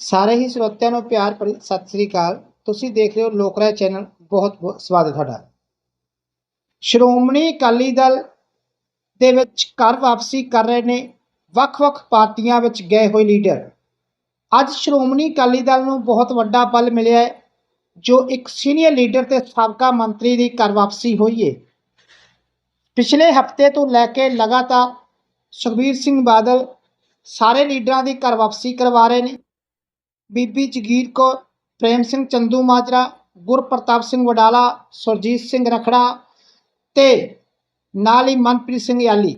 ਸਾਰੇ ਹੀ ਸਰੋਤਿਆਂ ਨੂੰ ਪਿਆਰ ਭਰੀ ਸਤਿ ਸ੍ਰੀ ਅਕਾਲ। ਤੁਸੀਂ ਦੇਖ ਰਹੇ ਹੋ ਲੋਕ ਰਾਏ ਚੈਨਲ। ਬਹੁਤ ਬਹੁਤ ਸਵਾਗਤ ਤੁਹਾਡਾ। ਸ਼੍ਰੋਮਣੀ ਅਕਾਲੀ ਦਲ ਦੇ ਵਿੱਚ ਘਰ ਵਾਪਸੀ ਕਰ ਰਹੇ ਨੇ। ਵੱਖ-ਵੱਖ ਪਾਰਟੀਆਂ ਵਿੱਚ ਗਏ ਹੋਏ ਲੀਡਰ। ਅੱਜ ਸ਼੍ਰੋਮਣੀ ਅਕਾਲੀ ਦਲ ਨੂੰ ਬਹੁਤ ਵੱਡਾ ਬਲ ਮਿਲਿਆ ਹੈ, ਜੋ ਇੱਕ ਸੀਨੀਅਰ ਲੀਡਰ ਤੇ ਸਾਬਕਾ ਮੰਤਰੀ ਦੀ ਘਰ ਵਾਪਸੀ ਹੋਈ ਹੈ ਪਿਛਲੇ ਹਫ਼ਤੇ ਤੋਂ ਲੈ ਕੇ ਲਗਾਤਾਰ ਸੁਖਬੀਰ ਸਿੰਘ ਬਾਦਲ ਸਾਰੇ ਲੀਡਰਾਂ ਦੀ ਘਰ ਵਾਪਸੀ ਕਰਵਾ ਰਹੇ ਨੇ। ਬੀਬੀ ਜਗੀਰ ਕੌਰ, ਪ੍ਰੇਮ ਸਿੰਘ ਚੰਦੂ ਮਾਜਰਾ, ਗੁਰਪ੍ਰਤਾਪ ਸਿੰਘ ਵਡਾਲਾ, ਸੁਰਜੀਤ ਸਿੰਘ ਰਖੜਾ ਤੇ ਨਾਲ ਹੀ ਮਨਪ੍ਰੀਤ ਸਿੰਘ ਯਾਲੀ।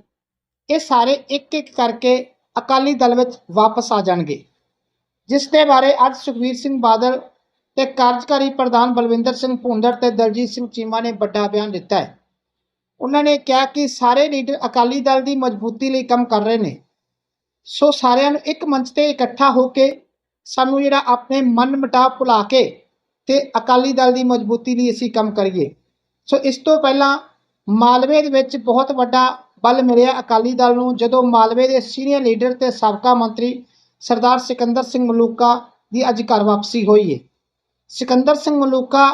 ਇਹ ਸਾਰੇ ਇੱਕ ਇੱਕ ਕਰਕੇ ਅਕਾਲੀ ਦਲ ਵਿੱਚ ਵਾਪਸ ਆ ਜਾਣਗੇ। ਜਿਸ ਦੇ ਬਾਰੇ ਅੱਜ ਸੁਖਬੀਰ ਸਿੰਘ ਬਾਦਲ ਤੇ ਕਾਰਜਕਾਰੀ ਪ੍ਰਧਾਨ ਬਲਵਿੰਦਰ ਸਿੰਘ ਭੁੰਦੜ ਤੇ ਦਲਜੀਤ ਸਿੰਘ ਚੀਮਾ ਨੇ ਵੱਡਾ ਬਿਆਨ ਦਿੱਤਾ ਹੈ। ਉਹਨਾਂ ਨੇ ਕਿਹਾ ਕਿ ਸਾਰੇ ਲੀਡਰ ਅਕਾਲੀ ਦਲ ਦੀ ਮਜ਼ਬੂਤੀ ਲਈ ਕੰਮ ਕਰ ਰਹੇ ਨੇ। ਸੋ ਸਾਰਿਆਂ ਨੂੰ ਇੱਕ ਮੰਚ ਤੇ ਇਕੱਠਾ ਹੋ ਕੇ ਸਾਨੂੰ ਜਿਹੜਾ ਆਪਣੇ ਮਨ ਮਟਾਵ ਭੁਲਾ ਕੇ ਤੇ ਅਕਾਲੀ ਦਲ ਦੀ ਮਜ਼ਬੂਤੀ ਲਈ ਅਸੀਂ ਕੰਮ ਕਰੀਏ। ਸੋ ਇਸ ਤੋਂ ਪਹਿਲਾਂ ਮਾਲਵੇ ਦੇ ਵਿੱਚ ਬਹੁਤ ਵੱਡਾ ਬਲ ਮਿਲਿਆ ਅਕਾਲੀ ਦਲ ਨੂੰ, ਜਦੋਂ ਮਾਲਵੇ ਦੇ ਸੀਨੀਅਰ ਲੀਡਰ ਤੇ ਸਾਬਕਾ ਮੰਤਰੀ ਸਰਦਾਰ ਸਿਕੰਦਰ ਸਿੰਘ ਮਲੂਕਾ ਦੀ ਅੱਜ ਘਰ ਵਾਪਸੀ ਹੋਈ ਹੈ ਸਿਕੰਦਰ ਸਿੰਘ ਮਲੂਕਾ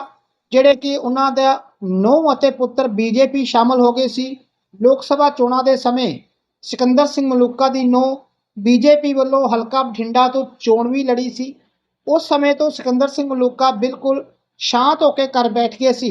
ਜਿਹੜੇ ਕਿ ਉਹਨਾਂ ਦਾ ਨੌਂ ਅਤੇ ਪੁੱਤਰ ਬੀਜੇਪੀ ਸ਼ਾਮਲ ਹੋ ਗਏ ਸੀ, ਲੋਕ ਸਭਾ ਚੋਣਾਂ ਦੇ ਸਮੇਂ ਸਿਕੰਦਰ ਸਿੰਘ ਮਲੂਕਾ ਦੀ ਨੌਂ ਬੀਜੇਪੀ ਵੱਲੋਂ ਹਲਕਾ ਬਠਿੰਡਾ ਤੋਂ ਚੋਣ ਵੀ ਲੜੀ ਸੀ। ਉਸ ਸਮੇਂ ਤੋਂ ਸਿਕੰਦਰ ਸਿੰਘ ਮਲੂਕਾ ਬਿਲਕੁਲ ਸ਼ਾਂਤ ਹੋ ਕੇ ਘਰ ਬੈਠ ਗਏ ਸੀ।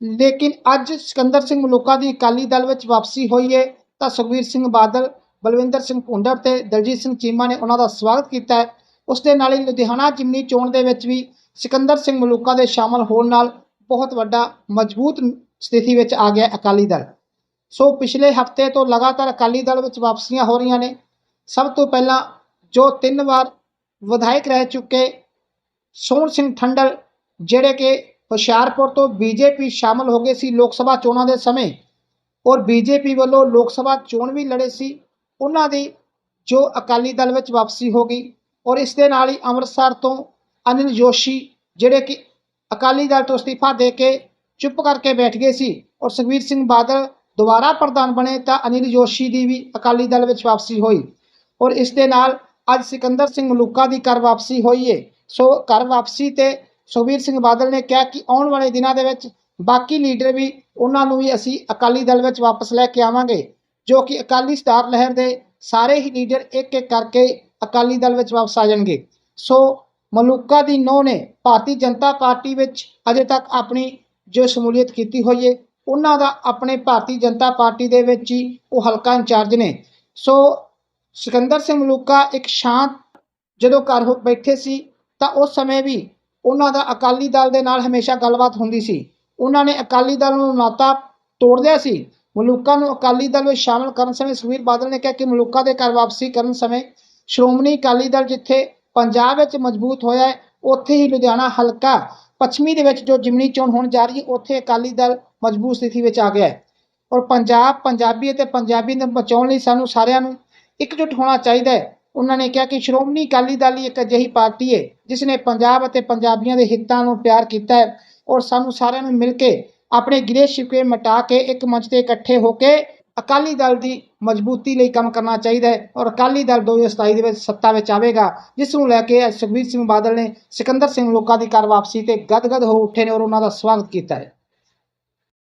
ਲੇਕਿਨ ਅੱਜ ਸਿਕੰਦਰ ਸਿੰਘ ਮਲੂਕਾ ਦੀ ਅਕਾਲੀ ਦਲ ਵਿੱਚ ਵਾਪਸੀ ਹੋਈ ਹੈ ਤਾਂ ਸੁਖਬੀਰ ਸਿੰਘ ਬਾਦਲ, ਬਲਵਿੰਦਰ ਸਿੰਘ ਭੁੰਡਰ ਤੇ ਦਲਜੀਤ ਸਿੰਘ ਚੀਮਾ ਨੇ ਉਹਨਾਂ ਦਾ ਸਵਾਗਤ ਕੀਤਾ ਹੈ। ਉਸ ਦੇ ਨਾਲ ਹੀ ਲੁਧਿਆਣਾ ਜਿਮਨੀ ਚੋਣ ਦੇ ਵਿੱਚ ਵੀ ਸਿਕੰਦਰ ਸਿੰਘ ਮਲੂਕਾ ਦੇ ਸ਼ਾਮਲ ਹੋਣ ਨਾਲ ਬਹੁਤ ਵੱਡਾ, ਮਜ਼ਬੂਤ ਸਥਿਤੀ ਵਿੱਚ ਆ ਗਿਆ ਅਕਾਲੀ ਦਲ। ਸੋ ਪਿਛਲੇ ਹਫ਼ਤੇ ਤੋਂ ਲਗਾਤਾਰ ਅਕਾਲੀ ਦਲ ਵਿੱਚ ਵਾਪਸੀਆਂ ਹੋ ਰਹੀਆਂ ਨੇ। ਸਭ ਤੋਂ ਪਹਿਲਾਂ ਜੋ ਤਿੰਨ ਵਾਰ ਵਿਧਾਇਕ ਰਹਿ ਚੁੱਕੇ, ਸੋਹਣ ਸਿੰਘ ਠੰਡਲ, ਜਿਹੜੇ ਕਿ ਹੁਸ਼ਿਆਰਪੁਰ ਤੋਂ ਬੀਜੇਪੀ ਸ਼ਾਮਲ ਹੋ ਗਏ ਸੀ ਲੋਕ ਸਭਾ ਚੋਣਾਂ ਦੇ ਸਮੇਂ, ਔਰ ਬੀਜੇਪੀ ਵੱਲੋਂ ਲੋਕ ਸਭਾ ਚੋਣ ਵੀ ਲੜੇ ਸੀ, ਉਹਨਾਂ ਦੀ ਜੋ ਅਕਾਲੀ ਦਲ ਵਿੱਚ ਵਾਪਸੀ ਹੋ ਗਈ, ਔਰ ਇਸ ਦੇ ਨਾਲ ਹੀ ਅੰਮ੍ਰਿਤਸਰ ਤੋਂ ਅਨਿਲ ਜੋਸ਼ੀ, ਜਿਹੜੇ ਕਿ ਅਕਾਲੀ ਦਲ ਤੋਂ ਅਸਤੀਫਾ ਦੇ ਕੇ ਚੁੱਪ ਕਰਕੇ ਬੈਠ ਗਏ ਸੀ, ਔਰ ਸੁਖਬੀਰ ਸਿੰਘ ਬਾਦਲ ਦੁਬਾਰਾ ਪ੍ਰਧਾਨ ਬਣੇ ਤਾਂ ਅਨਿਲ ਜੋਸ਼ੀ ਦੀ ਵੀ ਅਕਾਲੀ ਦਲ ਵਿੱਚ ਵਾਪਸੀ ਹੋਈ। ਔਰ ਇਸ ਦੇ ਨਾਲ ਅੱਜ ਸਿਕੰਦਰ ਸਿੰਘ ਮਲੂਕਾ ਦੀ ਘਰ ਵਾਪਸੀ ਹੋਈ ਏ। ਸੋ ਘਰ ਵਾਪਸੀ ਤੇ ਸੁਖਬੀਰ ਸਿੰਘ ਬਾਦਲ ਨੇ ਕਿਹਾ ਕਿ ਆਉਣ ਵਾਲੇ ਦਿਨਾਂ ਦੇ ਵਿੱਚ ਬਾਕੀ ਲੀਡਰ ਵੀ ਉਹਨਾਂ ਨੂੰ ਵੀ ਅਸੀਂ ਅਕਾਲੀ ਦਲ ਵਿੱਚ ਵਾਪਸ ਲੈ ਕੇ ਆਵਾਂਗੇ, ਜੋ ਕਿ ਅਕਾਲੀ ਸਟਾਰ ਲਹਿਰ ਦੇ ਸਾਰੇ ਹੀ ਲੀਡਰ ਇੱਕ ਇੱਕ ਕਰਕੇ ਅਕਾਲੀ ਦਲ ਵਿੱਚ ਵਾਪਸ ਆ ਜਾਣਗੇ। ਸੋ ਮਲੂਕਾ ਦੀ ਨੌ ਨੇ ਭਾਰਤੀ ਜਨਤਾ ਪਾਰਟੀ ਵਿੱਚ ਅਜੇ ਤੱਕ ਆਪਣੀ ਜੋ ਸ਼ਮੂਲੀਅਤ ਕੀਤੀ ਹੋਈ ਹੈ ਉਹਨਾਂ ਦਾ ਆਪਣੇ ਭਾਰਤੀ ਜਨਤਾ ਪਾਰਟੀ ਦੇ ਵਿੱਚ ਹੀ ਉਹ ਹਲਕਾ ਇੰਚਾਰਜ ਨੇ। ਸੋ ਸਿਕੰਦਰ ਸਿੰਘ ਮਲੂਕਾ ਇੱਕ ਸ਼ਾਂਤ ਜਦੋਂ ਘਰ ਹੋ ਬੈਠੇ ਸੀ, ਤਾਂ ਉਸ ਸਮੇਂ ਵੀ ਉਹਨਾਂ ਦਾ ਅਕਾਲੀ ਦਲ ਦੇ ਨਾਲ ਹਮੇਸ਼ਾ ਗੱਲਬਾਤ ਹੁੰਦੀ ਸੀ। ਉਹਨਾਂ ਨੇ ਅਕਾਲੀ ਦਲ ਨੂੰ ਨਾਤਾ ਤੋੜਦਿਆ ਸੀ। ਮਲੂਕਾ ਨੂੰ ਅਕਾਲੀ ਦਲ ਵਿੱਚ ਸ਼ਾਮਲ ਕਰਨ ਸਮੇਂ ਸੁਖਬੀਰ ਬਾਦਲ ਨੇ ਕਿਹਾ ਕਿ ਮਲੂਕਾ ਦੇ ਘਰ ਵਾਪਸੀ ਕਰਨ ਸਮੇਂ ਸ਼੍ਰੋਮਣੀ ਅਕਾਲੀ ਦਲ ਜਿੱਥੇ ਪੰਜਾਬ ਵਿੱਚ ਮਜ਼ਬੂਤ ਹੋਇਆ ਹੈ, ਉੱਥੇ ਹੀ ਲੁਧਿਆਣਾ ਹਲਕਾ ਪੱਛਮੀ ਦੇ ਵਿੱਚ ਜੋ ਜਿਮਨੀ ਚੋਣ ਹੋਣ ਜਾ ਰਹੀ ਹੈ, ਉੱਥੇ ਅਕਾਲੀ ਦਲ ਮਜ਼ਬੂਤ ਸਥਿਤੀ ਵਿੱਚ ਆ ਗਿਆ ਹੈ। ਔਰ ਪੰਜਾਬ, ਪੰਜਾਬੀ ਅਤੇ ਪੰਜਾਬੀ ਨੂੰ ਬਚਾਉਣ ਲਈ ਸਾਨੂੰ ਸਾਰਿਆਂ ਨੂੰ ਇਕਜੁੱਟ ਹੋਣਾ ਚਾਹੀਦਾ ਹੈ। ਉਹਨਾਂ ਨੇ ਕਿਹਾ ਕਿ ਸ਼੍ਰੋਮਣੀ ਅਕਾਲੀ ਦਲ ਹੀ ਇੱਕ ਅਜਿਹੀ ਪਾਰਟੀ ਹੈ ਜਿਸ ਨੇ ਪੰਜਾਬ ਅਤੇ ਪੰਜਾਬੀਆਂ ਦੇ ਹਿੱਤਾਂ ਨੂੰ ਪਿਆਰ ਕੀਤਾ ਹੈ ਔਰ ਸਾਨੂੰ ਸਾਰਿਆਂ ਨੂੰ ਮਿਲ ਕੇ ਆਪਣੇ ਗਿਲੇ ਸ਼ਿਕਵੇ ਮਿਟਾ ਕੇ ਇੱਕ ਮੰਚ ਤੇ ਇਕੱਠੇ ਹੋ ਕੇ ਅਕਾਲੀ ਦਲ ਦੀ ਮਜ਼ਬੂਤੀ ਲਈ ਕੰਮ ਕਰਨਾ ਚਾਹੀਦਾ ਹੈ ਔਰ ਅਕਾਲੀ ਦਲ 2027 ਦੇ ਵਿੱਚ ਸੱਤਾ ਵਿੱਚ ਆਵੇਗਾ, ਜਿਸ ਨੂੰ ਲੈ ਕੇ ਅੱਜ ਸੁਖਬੀਰ ਸਿੰਘ ਬਾਦਲ ਨੇ ਸਿਕੰਦਰ ਸਿੰਘ ਲੋਕਾਂ ਦੀ ਘਰ ਵਾਪਸੀ ਤੇ ਗਦਗਦ ਹੋ ਉੱਠੇ ਨੇ ਔਰ ਉਹਨਾਂ ਦਾ ਸਵਾਗਤ ਕੀਤਾ ਹੈ।